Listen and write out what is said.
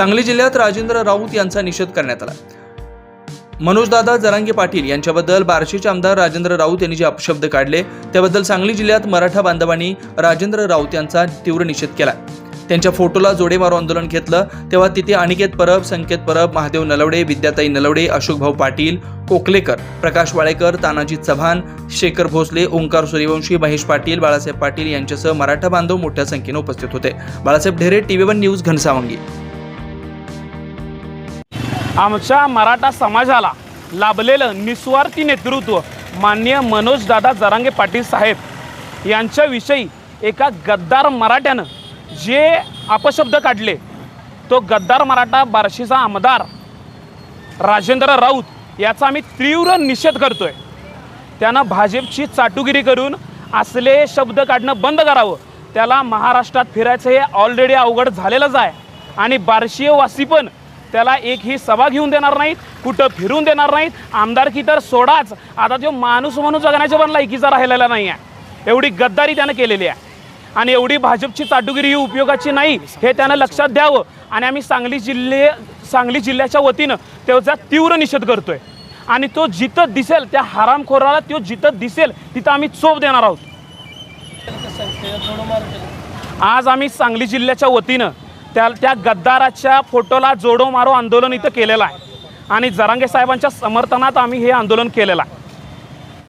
सांगली जिल्ह्यात राजेंद्र राऊत यांचा निषेध करण्यात आला. मनोजदादा जरांगे पाटील यांच्याबद्दल बार्शीचे आमदार राजेंद्र राऊत यांनी जे अपशब्द काढले त्याबद्दल सांगली जिल्ह्यात मराठा बांधवांनी राजेंद्र राऊत यांचा तीव्र निषेध केला. त्यांच्या फोटोला जोडे मारो आंदोलन घेतलं तेव्हा तिथे अनिकेत परब संकेत परब महादेव नलवडे विद्याताई नलवडे अशोकभाऊ पाटील कोकलेकर प्रकाश वाळेकर तानाजी चव्हाण शेखर भोसले ओंकार सूर्यवंशी महेश पाटील बाळासाहेब पाटील यांच्यासह मराठा बांधव मोठ्या संख्येने उपस्थित होते. Balasaheb Dhere T V one news Ghansawangi. आमच्या मराठा समाजाला लाभलेलं निस्वार्थी नेतृत्व माननीय मनोजदादा जरांगे पाटील साहेब यांच्याविषयी एका गद्दार मराठ्यानं जे अपशब्द काढले तो गद्दार मराठा बार्शीचा आमदार राजेंद्र राऊत याचा आम्ही तीव्र निषेध करतो आहे त्यानं भाजपची चाटुगिरी करून असले शब्द काढणं बंद करावं. त्याला महाराष्ट्रात फिरायचं हे ऑलरेडी अवघड झालेलंच आहे. आणि बार्शीवासी पण त्याला एक ही सभा घेऊन देणार नाहीत कुठं फिरून देणार नाहीत. आमदारकी तर सोडाच. आता जो माणूस म्हणून जगण्याच्या पण लायकीचा राहिलेला नाही आहे एवढी गद्दारी त्यानं केलेली आहे. आणि एवढी भाजपची चाटुगिरी ही उपयोगाची नाही हे त्यानं लक्षात द्यावं. आणि आम्ही सांगली जिल्हे सांगली जिल्ह्याच्या वतीनं त्याचा तीव्र निषेध करतोय. आणि तो जिथं दिसेल त्या हरामखोराला तो जिथं दिसेल तिथं आम्ही चोप देणार आहोत. आज आम्ही सांगली जिल्ह्याच्या वतीनं त्या त्या गद्दाराच्या फोटोला जोडो मारो आंदोलन इथं केलेलं आहे. आणि जरांगे साहेबांच्या समर्थनात आम्ही हे आंदोलन केलेलं आहे.